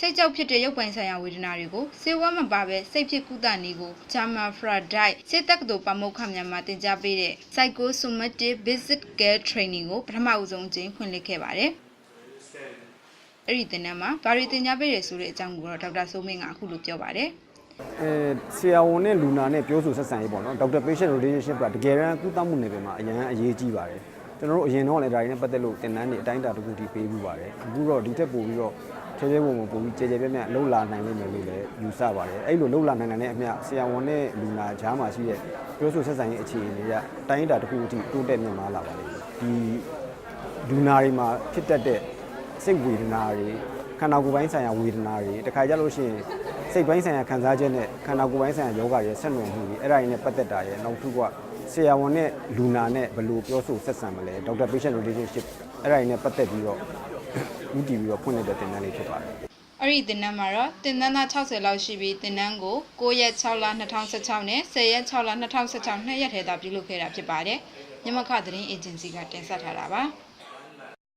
စိတ်ကြောက်ဖြစ်တဲ့ရုပ်ပိုင်ဆိုင်ရာဝေဒနာတွေကိုစေဝါမပါပဲစိတ်ဖြစ်ကုသနည်းကို Jama Fradite စေတက္ကသိုလ်ပါမောက္ခများမှတင်ကြားပေးတဲ့ Psychosomatic Basic Care Training ကိုပထမဦးဆုံးအကြိမ်ဖွင့်လှစ်ခဲ့ပါတယ်။အဲ့ဒီသင်တန်းမှာဘာတွေသင်ကြားပေးရဆိုတဲ့အကြောင်းကိုတော့ဒေါက်တာစိုးမင်းကအခုလိုပြောပါတယ်။အဲဆရာဝန်နဲ့လူနာနဲ့ပြောဆိုဆက်ဆံရေးပေါ့နော်ဒေါက်တာ patient relationship ကတကယ်တမ်းကုသမှုနယ်ပယ်မှာအရန်အရေးကြီးပါတယ် ကျွန်တော်တို့အရင်တော့လည်းဒါတွေနဲ့ပတ်သက်လို့သင်တန်းတွေအတိုင်းအတာတစ်ခုထိပေးမှုပါတယ်အခုတော့ဒီထက်ပိုပြီးတော့ချဲချဲပုံပုံပိုပြီးကြဲကြဲပြန့်ပြန့်လှုပ်လာနိုင်လိမ့်မယ်လို့လည်းယူဆပါတယ်အဲ့လိုလှုပ်လာနိုင်တဲ့အမျှဆရာဝန်နဲ့လူနာကြားမှာရှိတဲ့ပြောဆိုဆက်ဆံရေးအခြေအနေကအတိုင်းအတာတစ်ခုအထိတိုးတက်မြင့်မားလာပါလိမ့်မယ်ဒီလူနာတွေမှာဖြစ်တတ်တဲ့စိတ်ဝေဒနာတွေခန္ဓာကိုယ်ပိုင်းဆိုင်ရာဝေဒနာတွေတခါကြလို့ရှိရင်စိတ်ပိုင်းဆိုင်ရာခံစားချက်နဲ့ခန္ဓာကိုယ်ပိုင်းဆိုင်ရာယောဂရဲ့ဆက်နွယ်မှုတွေအဲ့ဒါတွေနဲ့ပတ်သက်တာရဲ့နောက်တစ်ခုက ဆရာဝန်နဲ့လူနာနဲ့ဘယ်လိုပြောဆိုဆက်ဆံမလဲဒေါက်တာ patient relationship အဲ့ဒါတွေနဲ့ပတ်သက်ပြီးတော့ဦးတည်ပြီးတော့ဖွင့်လိုက်တဲ့သင်တန်းလေးဖြစ်ပါတယ်အဲ့ဒီတင်နန်းမှာတော့တင်နန်းသား60လောက်ရှိပြီးတင်နန်းကို9ရက်6လ2016နဲ့10ရက်6လ2016နှစ်ရက်ထဲသာပြုလုပ်ခဲ့တာဖြစ်ပါတယ်။မြမခသတင်းအေဂျင်စီကတင်ဆက်ထားတာပါ။